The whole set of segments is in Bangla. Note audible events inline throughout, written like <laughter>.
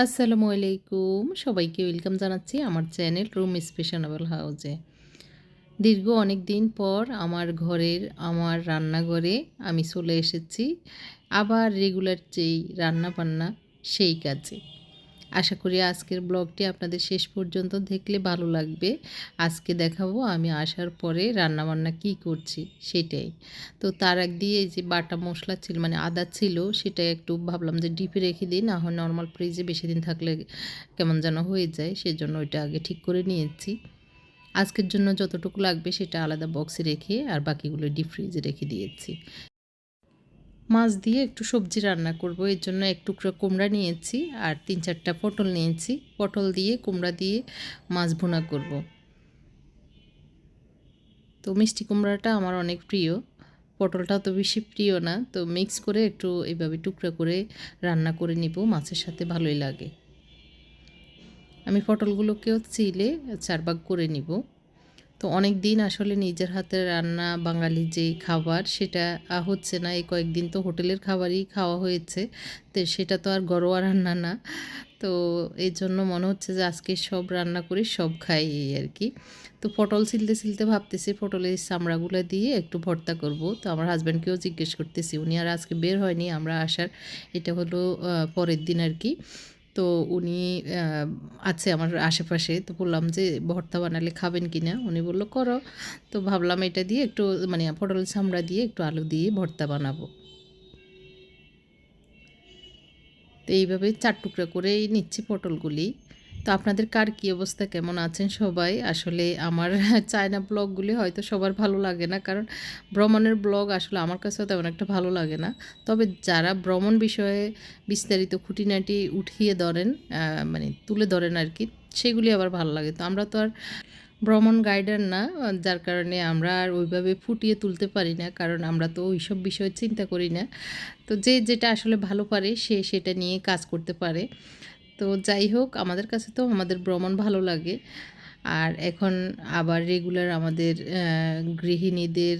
আসসালামু আলাইকুম। সবাইকে ওয়েলকাম জানাচ্ছি আমার চ্যানেল রুম স্পেশানেবল হাউজে। দীর্ঘ অনেক দিন পর আমার ঘরের, আমার রান্নাঘরে আমি চলে এসেছি। আবার রেগুলার যেই রান্না বান্না সেই কাজে। আশা করি আজকের ব্লগটি আপনাদের শেষ পর্যন্ত দেখলে ভালো লাগবে। আজকে দেখাবো আমি আসার পরে রান্নাবান্না কি করছি, সেটাই। তো তার এক দিয়ে যে বাটা মশলা ছিল মানে আদা ছিল সেটা একটু ভাবলাম যে ডিপে রেখে দিই, না হয় নর্মাল ফ্রিজে বেশি দিন থাকলে কেমন যেন হয়ে যায়, সেজন্য ওইটা আগে ঠিক করে নিয়েছি। আজকের জন্য যতটুকু লাগবে সেটা আলাদা বক্সে রেখে আর বাকিগুলো ডিপ ফ্রিজে রেখে দিয়েছি। মাছ দিয়ে একটু সবজি রান্না করব। এর জন্য এক টুকরো কুমড়া নিয়েছি আর তিন চারটা পটল নিয়েছি। পটল দিয়ে কুমড়া দিয়ে মাছ ভুনা করব। তো মিষ্টি কুমড়াটা আমার অনেক প্রিয়। পটলটাও তো বেশি প্রিয় না। তো মিক্স করে একটু এইভাবে টুকরা করে রান্না করে নিব। মাছের সাথে ভালোই লাগে। আমি পটলগুলোকেও চিলে চারবাগ করে নিব। তো অনেক দিন আসলে নিজের হাতে রান্না বাঙালি যেই খাবার, সেটা হচ্ছে না। এই কয়েকদিন তো হোটেলের খাবারই খাওয়া হয়েছে। তো সেটা তো আর ঘরোয়া রান্না না। তো এই জন্য মনে হচ্ছে যে আজকে সব রান্না করে সব খাই এই আর কি। তো পটল ছিলতে ছিলতে ভাবতেছি পটলের চামড়াগুলো দিয়ে একটু ভর্তা করব। তো আমার হাজব্যান্ডকেও জিজ্ঞেস করতেছি, উনি আর আজকে বের হয়নি, আমরা আসার, এটা হলো পরের দিন আর কি। তো উনি আছে আমার আশেপাশে, তো বললাম যে ভর্তা বানালে খাবেন কি না উনি বলল, করো। তো ভাবলাম এটা দিয়ে একটু মানে পটল চামড়া দিয়ে একটু আলু দিয়ে ভর্তা বানাবো। তো এইভাবে চার টুকরা করেই নিচ্ছি পটলগুলি। তো আপনাদের কার কী অবস্থা? কেমন আছেন সবাই? আসলে আমার <laughs> চায়না ব্লগগুলি হয়তো সবার ভালো লাগে না, কারণ ভ্রমণের ব্লগ আসলে আমার কাছেও তেমন একটা ভালো লাগে না। তবে যারা ভ্রমণ বিষয়ে বিস্তারিত খুঁটিনাটি উঠিয়ে ধরেন মানে তুলে ধরেন আর কি, সেগুলি আবার ভালো লাগে। তো আমরা তো আর ভ্রমণ গাইডার না, যার কারণে আমরা আর ওইভাবে ফুটিয়ে তুলতে পারি না, কারণ আমরা তো ওইসব বিষয়ে চিন্তা করি না। তো যে যেটা আসলে ভালো পারে সে সেটা নিয়ে কাজ করতে পারে। তো যাই হোক, আমাদের কাছে তো আমাদের ভ্রমণ ভালো লাগে। আর এখন আবার রেগুলার আমাদের গৃহিণীদের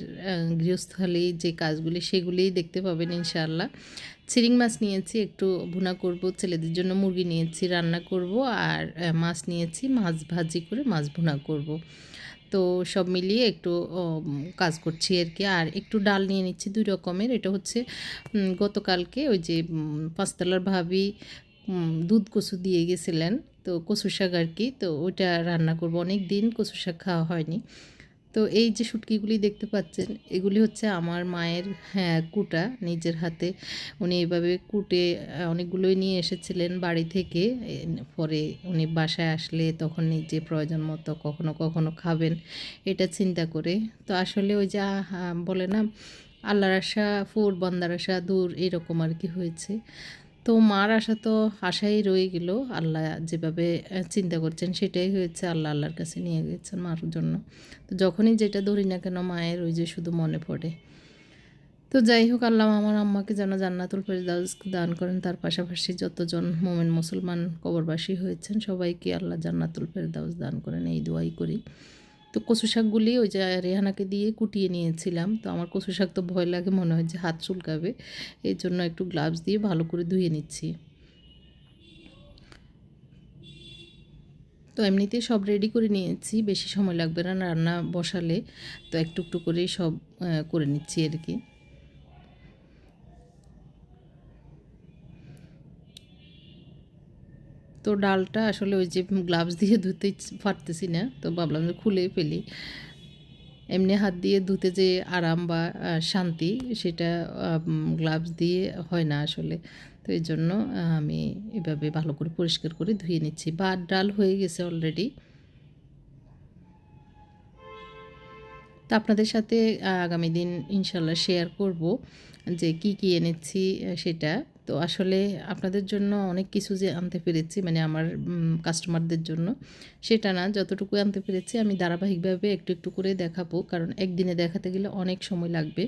গৃহস্থলী যে কাজগুলি, সেগুলিই দেখতে পাবেন ইনশাআল্লাহ। চিরিং মাছ নিয়েছি, একটু ভুনা করব, ছেলেদের জন্য মুরগি নিয়েছি, রান্না করব আর মাছ নিয়েছি, মাছ ভাজি করে মাছ ভুনা করব। তো সব মিলিয়ে একটু কাজ করছি আর কি। আর একটু ডাল নিয়ে নিচ্ছি দুই রকমের, এটা হচ্ছে গতকালকে ওই যে পাঁচতলার ভাবি দুধ কচু দিয়ে গেছিলেন। তো কচু শাক আর কি। তো ওইটা রান্না করব। অনেক দিন কচু শাক খাওয়া হয়নি। তো এই যে শুটকিগুলি দেখতে পাচ্ছেন, এগুলি হচ্ছে আমার মায়ের হ্যাঁ কুটা নিজের হাতে। উনি এভাবে কুটে অনেকগুলোই নিয়ে এসেছিলেন বাড়ি থেকে। পরে উনি বাসায় আসলে তখন নিজে প্রয়োজন মতো কখনো কখনো খাবেন। এটা চিন্তা করে। তো আসলে ওই যা বলে না, আল্লাহর আশা ফুর বন্দার আশা দূর এরকম আর কি হয়েছে। তো মার আশা তো আশাই রয়ে গেল। আল্লাহ যেভাবে চিন্তা করছেন সেটাই হয়েছে, আল্লাহ আল্লাহর কাছে নিয়ে গেছেন মার জন্য। তো যখনই যেটা ধরি না কেন, মায়ের ওই যে শুধু মনে পড়ে। তো যাই হোক, আল্লাহ আমার আম্মাকে যেন জান্নাতুল ফেরদাউস দান করেন। তার পাশাপাশি যতজন মোমেন মুসলমান কবরবাসী হয়েছেন, সবাইকে আল্লাহ জান্নাতুল ফেরদাউস দান করেন। এই দোয়াই করি। তো কচু শাকগুলি ওই যে রেহানাকে দিয়ে কুটিয়ে নিয়েছিলাম। তো আমার কচু শাক তো ভয় লাগে, মনে হয় যে হাত চুলকাবে। এই জন্য একটু গ্লাভস দিয়ে ভালো করে ধুয়ে নিচ্ছি। তো এমনিতে সব রেডি করে নিয়েছি, বেশি সময় লাগবে না রান্না বসালে। তো একটু একটু করেই সব করে নিচ্ছি আর কি। তো ডালটা আসলে ওই যে গ্লাভস দিয়ে ধুতে পারতেছি না, তো ভাবলাম যে খুলে ফেলি। এমনি হাত দিয়ে ধুতে যে আরাম বা শান্তি সেটা গ্লাভস দিয়ে হয় না আসলে। তো এই জন্য আমি এভাবে ভালো করে পরিষ্কার করে ধুয়ে নিচ্ছি। বা ডাল হয়ে গেছে অলরেডি তো আপনাদের সাথে আগামী দিন ইনশাল্লাহ শেয়ার করব যে কি কি এনেছি সেটা। তো আসলে আপনাদের জন্য অনেক কিছু যে আনতে পেরেছি মানে আমার কাস্টমারদের জন্য, সেটা না। যতটুকু আনতে পেরেছি, আমি ধারাবাহিকভাবে একটু একটু করে দেখাবো। কারণ একদিনে দেখাতে গেলে অনেক সময় লাগবে।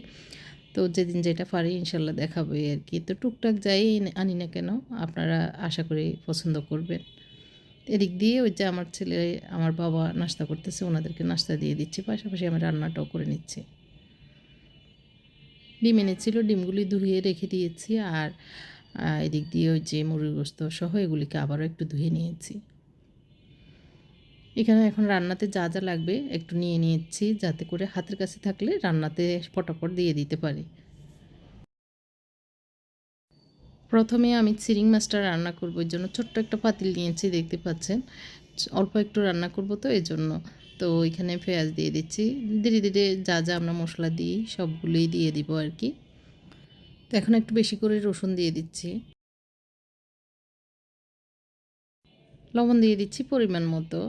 তো যেদিন যেটা পারি, ইনশাল্লাহ দেখাবো আর কি। তো টুকটাক যাই আনি না কেন, আপনারা আশা করি পছন্দ করবেন। এদিক দিয়ে ওই যে আমার ছেলে, আমার বাবা নাস্তা করতেছে, ওনাদেরকে নাস্তা দিয়ে দিচ্ছি। পাশাপাশি আমি রান্নাটাও করে নিচ্ছি। ডিম এনেছিল, ডিমগুলি ধুয়ে রেখে দিয়েছি আর এদিক দিয়ে ওই যে মুরগি গোস্ত সহ এগুলিকে আবারও একটু ধুয়ে নিয়েছি। এখানে এখন রান্নাতে যা যা লাগবে একটু নিয়ে নিয়েছি যাতে করে হাতের কাছে থাকলে রান্নাতে পটাপট দিয়ে দিতে পারি। প্রথমে আমি চিরিং মাছটা রান্না করব, এর জন্য ছোট্ট একটা পাতিল নিয়েছি, দেখতে পাচ্ছেন? অল্প একটু রান্না করব তো এই জন্য তো এখানে পেঁয়াজ দিয়ে দিচ্ছি। ধীরে ধীরে যা যা আমরা মশলা দিই, সবগুলোই দিয়ে দিব আর কি। তো এখন একটু বেশি করে রসুন দিয়ে দিচ্ছি। লবণ দিয়ে দিচ্ছি পরিমাণ মতো।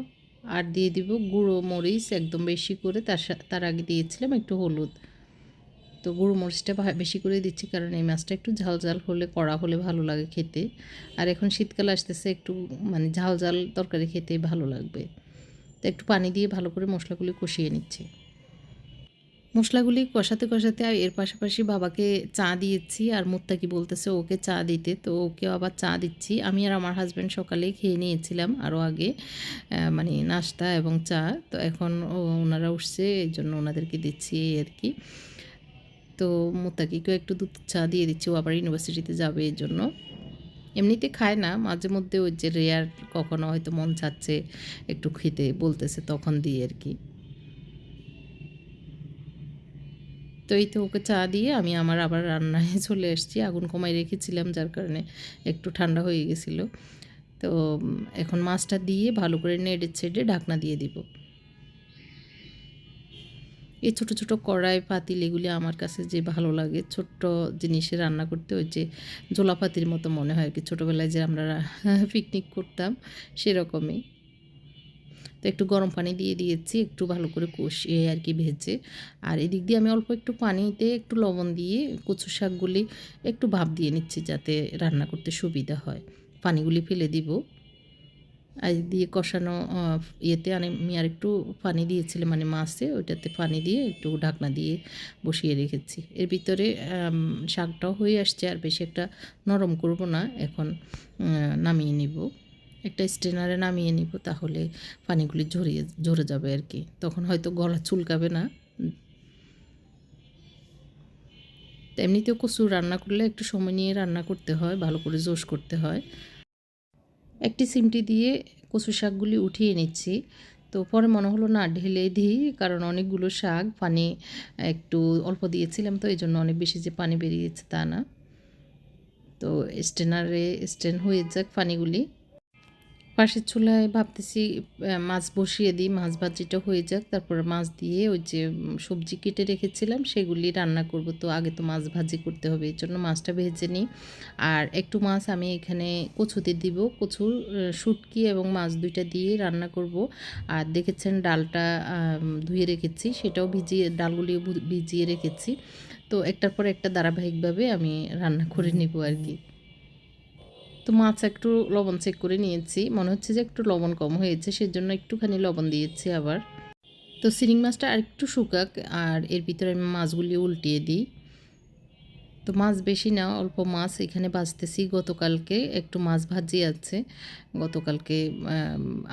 আর দিয়ে দিব গুঁড়ো মরিচ একদম বেশি করে, তার তার আগে দিয়েছিলাম একটু হলুদ। তো গুঁড়ো মরিচটা বেশি করে দিচ্ছি কারণ এই মাছটা একটু ঝাল ঝাল হলে, কড়া হলে ভালো লাগে খেতে। আর এখন শীতকাল আসতেছে, একটু মানে ঝাল ঝাল তরকারি খেতে ভালো লাগবে। তো একটু পানি দিয়ে ভালো করে মশলাগুলি কষিয়ে নিচ্ছি। মশলাগুলি কষাতে কষাতে আর এর পাশাপাশি বাবাকে চা দিয়েছি আর মুত্তাকি বলতেছে ওকে চা দিতে, তো ওকেও আবার চা দিচ্ছি। আমি আর আমার হাজব্যান্ড সকালে খেয়ে নিয়েছিলাম আরও আগে মানে নাস্তা এবং চা। তো এখন ওনারা উঠছে, এই জন্য ওনাদেরকে দিচ্ছি আর কি। তো মুত্তাকিকেও একটু দুধ চা দিয়ে দিচ্ছি, ও আবার ইউনিভার্সিটিতে যাবে এই জন্য। এমনিতে খায় না, মাঝে মধ্যে ওই যে রেয়ার কখনো হয়তো মন চাচ্ছে একটু খেতে বলতেছে তখন দিই আর কি। তো এই তো ওকে চা দিয়ে আমি আমার আবার রান্নায় <laughs> চলে এসেছি আগুন কমাই রেখেছিলাম যার কারণে একটু ঠান্ডা হয়ে গেছিল। তো এখন মাছটা দিয়ে ভালো করে নেড়ে ছেড়ে ঢাকনা দিয়ে দিব। এই ছোট ছোট কড়াই পাতিল এগুলি আমার কাছে যে ভালো লাগে, ছোট্ট জিনিসে রান্না করতে ওই যে জোলাপাতির মতো মনে হয় কি। ছোটোবেলায় যে আমরা <laughs> পিকনিক করতাম সেরকমই। তো একটু গরম পানি দিয়ে দিয়েছি, একটু ভালো করে কষিয়ে আর কি ভেজে। আর এদিক দিয়ে আমি অল্প একটু পানিতে একটু লবণ দিয়ে কচু শাকগুলি একটু ভাপ দিয়ে নিচ্ছি যাতে রান্না করতে সুবিধা হয়। পানিগুলি ফেলে দিব। আর দিয়ে কষানো ইয়েতে আমি আর একটু পানি দিয়েছিলাম মানে মাছে, ওইটাতে পানি দিয়ে একটু ঢাকনা দিয়ে বসিয়ে রেখেছি। এর ভিতরে শাকটাও হয়ে আসছে, আর বেশি একটা নরম করব না, এখন নামিয়ে নিব। একটা স্ট্রেনারে নামিয়ে নিব, তাহলে পানিগুলি ঝরিয়ে, ঝরে যাবে আর কি। তখন হয়তো গলা চুলকাবে না। এমনিতেও কচু রান্না করলে একটু সময় নিয়ে রান্না করতে হয়, ভালো করে জোশ করতে হয়। একটি সিমটি দিয়ে কচু শাকগুলি উঠিয়ে নিচ্ছি। তো পরে মনে হলো, না, ঢেলে দিই, কারণ অনেকগুলো শাক পানি একটু অল্প দিয়েছিলাম তো এই জন্য অনেক বেশি যে পানি বেরিয়েছে তা না। তো স্টেনারে, স্টেন হয়ে যাক পানিগুলি। পাশের চুলায় ভাবতেছি মাছ বসিয়ে দিই, মাছ ভাজিটা হয়ে যাক। তারপর মাছ দিয়ে ওই যে সবজি কেটে রেখেছিলাম, সেগুলি রান্না করব। তো আগে তো মাছ ভাজি করতে হবে, এই জন্য মাছটা ভেজে নিই। আর একটু মাছ আমি এখানে কচুতে দিব। কচুর শুটকি এবং মাছ দুইটা দিয়ে রান্না করব। আর দেখেছেন ডালটা ধুয়ে রেখেছি, সেটাও ভিজিয়ে, ডালগুলিও ভিজিয়ে রেখেছি। তো একটার পর একটা ধারাবাহিকভাবে আমি রান্না করে নিব আর কি। তো মাছ একটু লবণ চেক করে নিয়েছি। মনে হচ্ছে যে একটু লবণ কম হয়েছে, সেজন্য একটুখানি লবণ দিয়েছি আবার। তো সিরিং মাছটা আর একটু শুকাক, আর এর ভিতরে আমি মাছগুলি উল্টিয়ে দিই। তো মাছ বেশি না, অল্প মাছ এখানে বাঁচতেছি গতকালকে, একটু মাছ ভাজি আছে। গতকালকে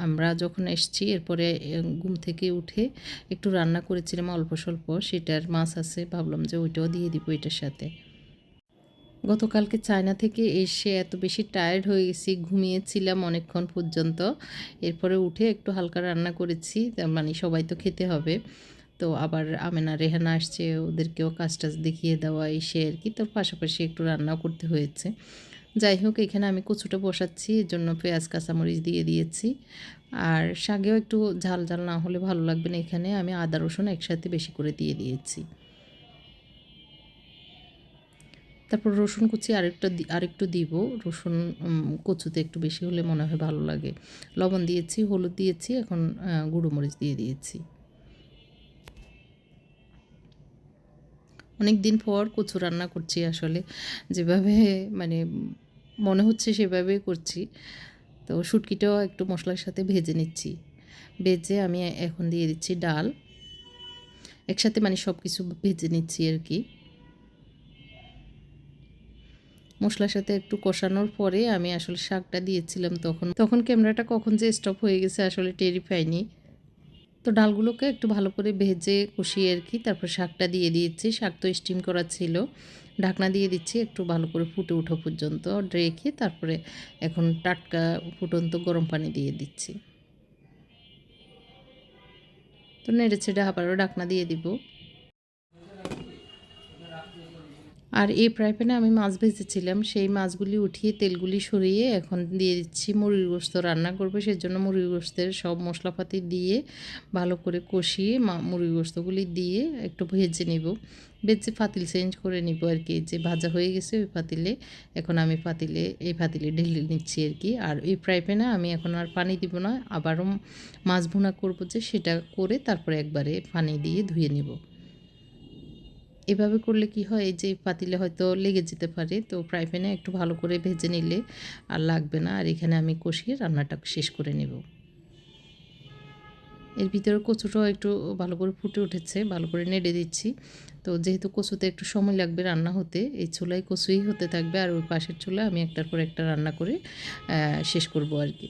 আমরা যখন এসছি, এরপরে ঘুম থেকে উঠে একটু রান্না করেছিলাম অল্প স্বল্প, সেটার মাছ আছে, ভাবলাম যে ওইটাও দিয়ে দিব এটার সাথে। গতকালকে চায়না থেকে এসে এত বেশি টায়ার্ড হয়ে গেছি ঘুমিয়েছিলাম অনেকক্ষণ পর্যন্ত। এরপরে উঠে একটু হালকা রান্না করেছি মানে সবাই তো খেতে হবে। তো আবার আমেনা, রেহানা আসছে, ওদেরকেও কাজ টাজ দেখিয়ে দেওয়া, এসে আর কি। তোর পাশাপাশি একটু রান্নাও করতে হয়েছে। যাই হোক, এখানে আমি কচুটা বসাচ্ছি, এর জন্য পেঁয়াজ, কাঁচামরিচ দিয়ে দিয়েছি। আর শাকেও একটু ঝাল ঝাল না হলে ভালো লাগবে না, এখানে আমি আদা, রসুন একসাথে বেশি করে দিয়ে দিয়েছি। তারপর রসুন কুচি আরেকটা আরেকটু দিব। রসুন কচুতে একটু বেশি হলে মনে হয় ভালো লাগে। লবণ দিয়েছি, হলুদ দিয়েছি, এখন গুঁড়োমরিচ দিয়ে দিয়েছি। অনেক দিন পর কচু রান্না করছি আসলে। যেভাবে মানে মনে হচ্ছে সেভাবেই করছি। তো শুটকিটাও একটু মশলার সাথে ভেজে নিচ্ছি। ভেজে আমি এখন দিয়ে দিচ্ছি ডাল। একসাথে মানে সব কিছু ভেজে নিচ্ছি আর কি। মশলার সাথে একটু কষানোর পরে আমি আসলে শাকটা দিয়েছিলাম তখন। তখন ক্যামেরাটা কখন যে স্টপ হয়ে গেছে আসলে টেরি পাইনি তো ডালগুলোকে একটু ভালো করে ভেজে কষিয়ে আর কি, তারপর শাকটা দিয়ে দিয়েছি। শাক তো স্টিম করা ছিল। ঢাকনা দিয়ে দিচ্ছি একটু ভালো করে ফুটে ওঠা পর্যন্ত। রেখে তারপরে এখন টাটকা ফুটন্ত গরম পানি দিয়ে দিচ্ছি। তো নেড়ে ছেড়ে আবারও দিয়ে দিব। আর এই ফ্রাই প্যানে আমি মাছ ভেজেছিলাম। সেই মাছগুলি উঠিয়ে তেলগুলি সরিয়ে এখন দিয়ে দিচ্ছি। মুরগির গোস্ত রান্না করব, সেজন্য মুরগির গোস্তের সব মশলাপাতি দিয়ে ভালো করে কষিয়ে মুরগির গোস্তগুলি দিয়ে একটু ভেজে নিব। ভেজে পাতিল চেঞ্জ করে নিব আর কি। যে ভাজা হয়ে গেছে ওই পাতিলে। এখন আমি পাতিলে, এই পাতিলে ঢেলে নিচ্ছি আর কি। আর এই ফ্রাই প্যানে আমি এখন আর পানি দিব না। আবারও মাছ ভুনা করব যে সেটা করে তারপরে একবারে পানি দিয়ে ধুয়ে নেব। এভাবে করলে কি হয়, এই যে পাতিলে হয়তো লেগে যেতে পারে, তো ফ্রাই প্যানে একটু ভালো করে ভেজে নিলে আর লাগবে না। আর এখানে আমি কষিয়ে রান্নাটা শেষ করে নেব। এর ভিতরে কচুটাও একটু ভালো করে ফুটে উঠেছে, ভালো করে নেড়ে দিচ্ছি। তো যেহেতু কচুতে একটু সময় লাগবে রান্না হতে, এই চুলায় কচুই হতে থাকবে আর ওই পাশের চুলা আমি একটার পর একটা রান্না করে শেষ করব আর কি।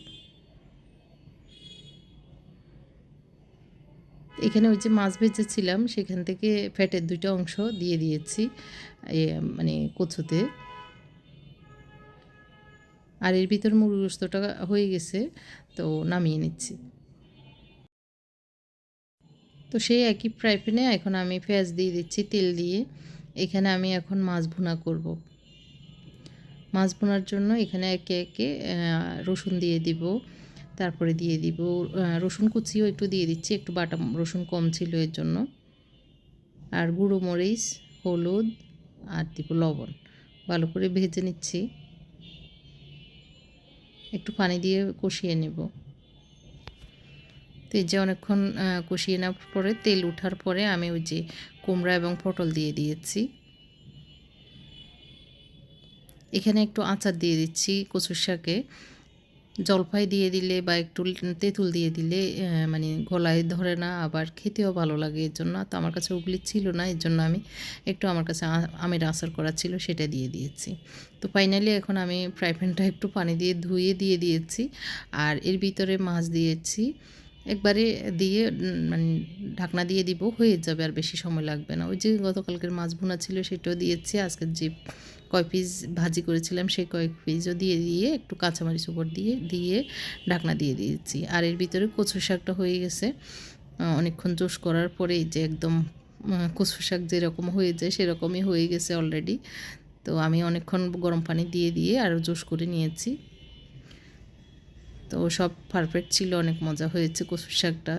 এখানে ওই যে মাছ ভেজেছিলাম, সেখান থেকে ফ্যাটের দুইটা অংশ দিয়ে দিয়েছি মানে কচুতে। আর এর ভিতর মুরগোস্তটা হয়ে গেছে, তো নামিয়ে নিচ্ছি। তো সেই একই ফ্রাই প্যানে এখন আমি পেঁয়াজ দিয়ে দিচ্ছি, তেল দিয়ে। এখানে আমি এখন মাছ ভুনা করব। মাছ ভুনার জন্য এখানে একে একে রসুন দিয়ে দিব। তারপরে দিয়ে দিব রসুন কুচিও একটু দিয়ে দিচ্ছি, একটু বাটা রসুন কম ছিল এর জন্য। আর গুঁড়ো মরিচ, হলুদ আর দিব লবণ। ভালো করে ভেজে নিচ্ছি। একটু পানি দিয়ে কষিয়ে নেব। তো এই যে অনেকক্ষণ কষিয়ে নেওয়ার পরে, তেল উঠার পরে আমি ওই যে কুমড়া এবং পটল দিয়ে দিয়েছি। এখানে একটু আচার দিয়ে দিচ্ছি কচুর শাকে। জলপাই দিয়ে দিলে বা একটু তেঁতুল দিয়ে দিলে মানে গলায় ধরে না, আবার খেতেও ভালো লাগে। এর জন্য তো আমার কাছে ওগুলি ছিল না, এর জন্য আমি একটু আমার কাছে আমের আচার করা ছিল, সেটা দিয়ে দিয়েছি। তো ফাইনালি এখন আমি ফ্রাই প্যানটা একটু পানি দিয়ে ধুয়ে দিয়ে দিয়েছি, আর এর ভিতরে মাছ দিয়েছি। একবারে দিয়ে মানে ঢাকনা দিয়ে দিব, হয়ে যাবে, আর বেশি সময় লাগবে না। ওই যে গতকালকের মাছ ভুনা ছিল, সেটাও দিয়েছি, আজকের যে কয় পিস ভাজি করেছিলাম সেই কয়েক পিসও দিয়ে দিয়ে একটু কাঁচামরিচ উপর দিয়ে দিয়ে ঢাকনা দিয়ে দিয়েছি। আর এর ভিতরে কচু শাকটা হয়ে গেছে। অনেকক্ষণ জোশ করার পরেই যে একদম কচু শাক যেরকম হয়ে যায় সেরকমই হয়ে গেছে অলরেডি তো আমি অনেকক্ষণ গরম পানি দিয়ে দিয়ে আরও জোশ করে নিয়েছি। তো সব পারফেক্ট ছিল, অনেক মজা হয়েছে কচু শাকটা।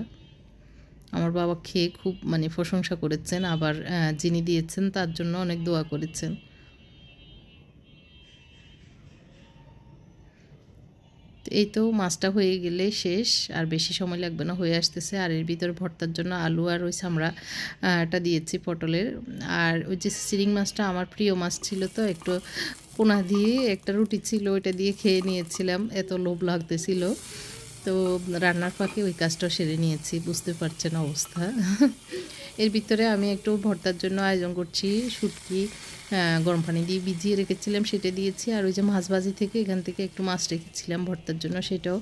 আমার বাবা খেয়ে খুব মানে প্রশংসা করেছেন। আবার যিনি দিয়েছেন তার জন্য অনেক দোয়া করেছেন। এই তো মাছটা হয়ে গেলে শেষ, আর বেশি সময় লাগবে না, হয়ে আসতেছে। আর এর ভিতরে ভর্তার জন্য আলু আর ওই চামড়াটা দিয়েছি পটলের। আর ওই যে সিরিং মাছটা আমার প্রিয় মাছ ছিল তো, একটু পোনা দিয়ে একটা রুটি ছিল, ওইটা দিয়ে খেয়ে নিয়েছিলাম। এত লোভ লাগতেছিল। তো রান্নার ফাঁকে ওই কাজটা সেরে নিয়েছি, বুঝতে পারছেন অবস্থা। এর ভিতরে আমি একটু ভর্তার জন্য আয়োজন করছি, শুটকি গরম পানি দিয়ে ভিজিয়ে রেখেছিলাম, সেটা দিয়েছি। আর ওই যে মাছ ভাজি থেকে এখান থেকে একটু মাছ রেখেছিলাম ভর্তার জন্য, সেটাও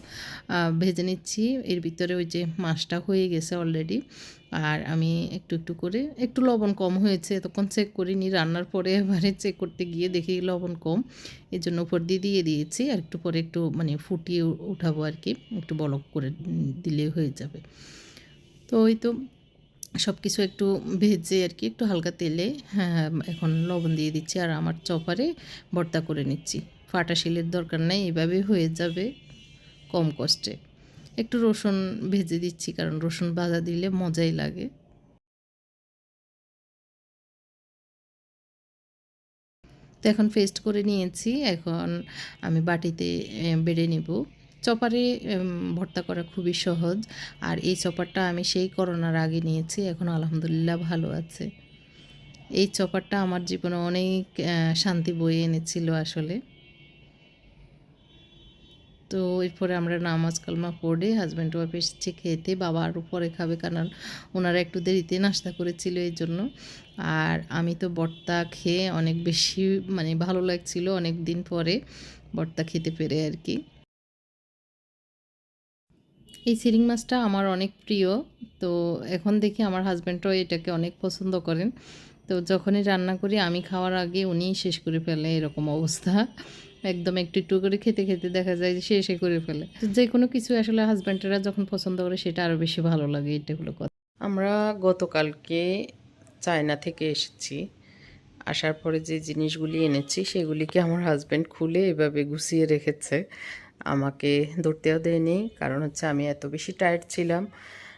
ভেজে নিচ্ছি। এর ভিতরে ওই যে মাছটা হয়ে গেছে অলরেডি আর আমি একটু একটু করে, একটু লবণ কম হয়েছে তখন চেক করিনি, রান্নার পরে এবারে চেক করতে গিয়ে দেখি লবণ কম। এই জন্য উপর দিয়ে দিয়ে দিয়েছি, আর একটু পরে একটু মানে ফুটিয়ে উঠাবো আর কি, একটু বলক করে দিলে হয়ে যাবে। তো ওই তো সব কিছু একটু ভেজে আর কি, একটু হালকা তেলে হ্যাঁ এখন লবণ দিয়ে দিচ্ছি আর আমার চপারে ভর্তা করে নিচ্ছি। ফাটা শিলের দরকার নেই, এভাবে হয়ে যাবে কম কষ্টে। একটু রসুন ভেজে দিচ্ছি, কারণ রসুন ভাজা দিলে মজাই লাগে। তো এখন পেস্ট করে নিয়েছি, এখন আমি বাটিতে বেড়ে নেব। চপারে ভর্তা করা খুবই সহজ। আর এই চপারটা আমি সেই করোনার আগে নিয়েছি, এখন আলহামদুলিল্লাহ ভালো আছে। এই চপারটা আমার জীবনে অনেক শান্তি বয়ে এনেছিল আসলে। তো এরপরে আমরা নামাজ কালমা পড়ে হাজব্যান্ড ওয়াইফ এসেছে খেতে, বাবা আরও পরে খাবে কারণ ওনারা একটু দেরিতে নাস্তা করেছিল এই জন্য। আর আমি তো বর্তা খেয়ে অনেক বেশি মানে ভালো লাগছিল অনেক দিন পরে বর্তা খেতে পেরে আর কি। এই সিরিং মাছটা আমার অনেক প্রিয়। তো এখন দেখি আমার হাজব্যান্ডও এটাকে অনেক পছন্দ করেন। তো যখনই রান্না করি, আমি খাওয়ার আগে উনিই শেষ করে ফেলে এরকম অবস্থা। একদম একটু একটু করে খেতে খেতে দেখা যায় যে শেষে করে ফেলে। যে কোনো কিছু আসলে হাজব্যান্ডেরা যখন পছন্দ করে, সেটা আরও বেশি ভালো লাগে এটাগুলো কথা। আমরা গতকালকে চায়না থেকে এসেছি। আসার পরে যে জিনিসগুলি এনেছি, সেগুলিকে আমার হাজব্যান্ড খুলে এভাবে গুছিয়ে রেখেছে। আমাকে ধরতেও দেয়নি। কারণ হচ্ছে আমি এত বেশি টায়ার্ড ছিলাম,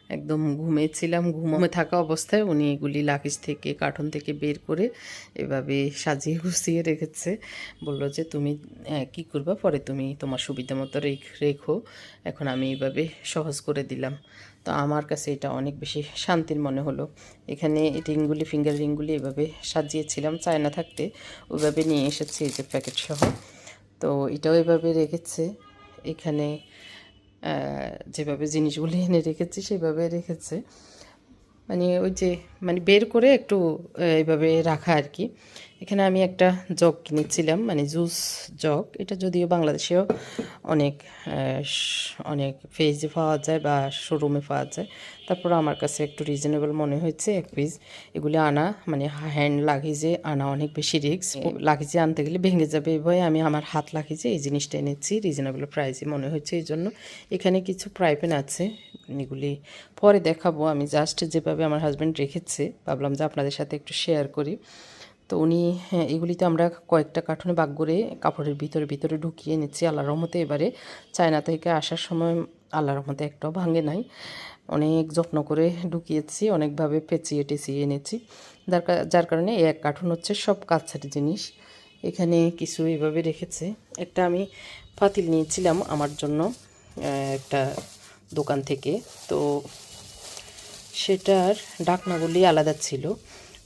একদম ঘুমেছিলাম ঘুমে থাকা অবস্থায় উনি এগুলি লাকিজ থেকে কার্টন থেকে বের করে এভাবে সাজিয়ে গুছিয়ে রেখেছে। বলল যে, তুমি কি করবা? পরে তুমি তোমার সুবিধা মতো রেখ- এখন আমি এইভাবে সহজ করে দিলাম। তো আমার কাছে এটা অনেক বেশি শান্তির মনে হলো। এখানে রিংগুলি ফিঙ্গার রিংগুলি এভাবে সাজিয়েছিলাম চায়না থাকতে। ওইভাবে নিয়ে এসেছি এই যে প্যাকেট সহ তো এটাও এভাবে রেখেছে। এখানে যেভাবে জিনিসগুলি এনে রেখেছি, সেভাবে রেখেছে। মানে ওই যে মানে বের করে একটু এইভাবে রাখা আর কি। এখানে আমি একটা জগ কিনেছিলাম মানে জুস জগ। এটা যদিও বাংলাদেশেও অনেক অনেক পেজে পাওয়া যায় বা শোরুমে পাওয়া যায়। তারপর আমার কাছে একটু রিজনেবল মনে হয়েছে এক পিস এগুলি আনা মানে হ্যান্ড লাগেজে আনা অনেক বেশি রিক্স লাগেজে আনতে গেলে ভেঙে যাবে এই ভয়ে আমি আমার হাত লাগেজে এই জিনিসটা এনেছি রিজনেবল প্রাইসে মনে হচ্ছে এই জন্য। এখানে কিছু প্রাইপেন আছে এগুলি পরে দেখাবো। আমি জাস্ট যেভাবে আমার হাজব্যান্ড রেখেছে ভাবলাম যে আপনাদের সাথে একটু শেয়ার করি। তো উনি হ্যাঁ, এগুলিতে আমরা কয়েকটা কার্টুনে বাগ করে কাপড়ের ভিতরে ভিতরে ঢুকিয়ে নিচ্ছি আল্লাহর রহমতে এবারে। চায়না থেকে আসার সময় আল্লাহর রহমতে একটাও ভাঙে নাই। অনেক যত্ন করে ঢুকিয়েছি অনেকভাবে পেঁচিয়ে টেচিয়ে এনেছি। যার যার কারণে এক কার্টুন হচ্ছে সব কাছারি জিনিস। এখানে কিছু এভাবে রেখেছে। একটা আমি পাতিল নিয়েছিলাম আমার জন্য একটা দোকান থেকে। তো সেটার ডাকনাগুলি আলাদা ছিল।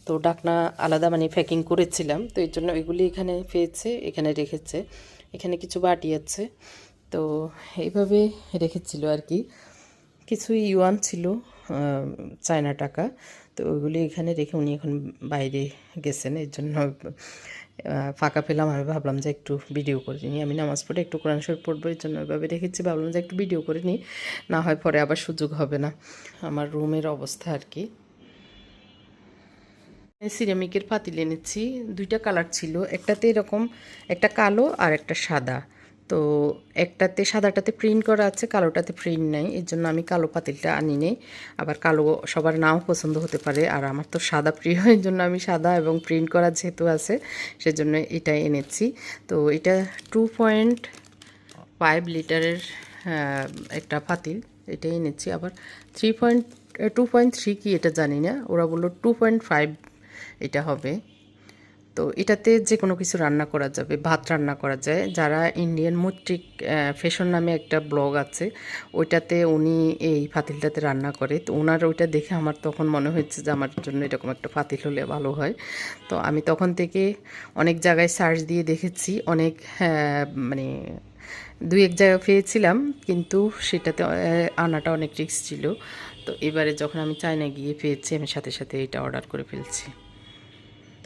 তো ডাকনা আলাদা মানে প্যাকিং করেছিলাম, তো এই জন্য এগুলি এখানে পেয়েছে, এখানে রেখেছে। এখানে কিছু বাটি আছে, তো এইভাবে রেখেছিল আর কি। কিছু ইউয়ান ছিল চায়না টাকা, তো ওইগুলি এখানে রেখে উনি এখন বাইরে গেছেন, এর জন্য ফাঁকা পেলাম। আমি ভাবলাম যে একটু ভিডিও করে নিই। আমি নামাজ পড়ে একটু কোরআন শরীফ পড়ব, এর জন্য ওইভাবে রেখেছি। ভাবলাম যে একটু ভিডিও করে নিই, না হয় পরে আবার সুযোগ হবে না। আমার রুমের অবস্থা আর কি। সিরামিকের পাতিল এনেছি। দুইটা কালার ছিল। একটাতে এরকম একটা কালো আর একটা সাদা। তো একটাতে সাদাটাতে প্রিন্ট করা আছে, কালোটাতে প্রিন্ট নাই। এর জন্য আমি কালো পাতিলটা আনি নেই। আবার কালো সবার নাও পছন্দ হতে পারে। আর আমার তো সাদা প্রিয়, এর জন্য আমি সাদা এবং প্রিন্ট করা যেহেতু আছে, সেজন্য এটা এনেছি। তো এটা টু পয়েন্ট ফাইভ লিটারের একটা পাতিল। এটাই এনেছি। আবার three point two point three কি এটা জানি না। ওরা বলল টু পয়েন্ট ফাইভ এটা হবে। তো এটাতে যে কোনো কিছু রান্না করা যাবে, ভাত রান্না করা যায়। যারা ইন্ডিয়ান মৈত্রিক ফ্যাশন নামে একটা ব্লগ আছে, ওইটাতে উনি এই ফাতিলটাতে রান্না করে। তো ওনার ওইটা দেখে আমার তখন মনে হয়েছে যে আমার জন্য এরকম একটা ফাতিল হলে ভালো হয়। তো আমি তখন থেকে অনেক জায়গায় সার্চ দিয়ে দেখেছি, অনেক মানে দুই এক জায়গায় পেয়েছিলাম, কিন্তু সেটাতে আনাটা অনেক রিস্ক ছিল। তো এবারে যখন আমি চায়না গিয়ে পেয়েছি, আমি সাথে সাথে এটা অর্ডার করে ফেলছি।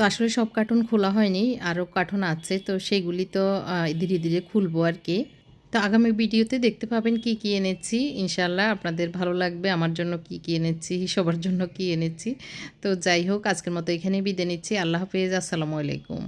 তো আসলে সব কার্টুন খোলা হয়নি, আরও কার্টুন আছে, তো সেগুলি তো ধীরে ধীরে খুলবো আর কি। তো আগামী ভিডিওতে দেখতে পাবেন কি কি এনেছি ইনশাল্লাহ আপনাদের ভালো লাগবে, আমার জন্য কি কি এনেছি, সবার জন্য কি এনেছি। তো যাই হোক, আজকের মতো এখানেই বিদে নিচ্ছি, আল্লাহ হাফিজ, আসসালামু আলাইকুম।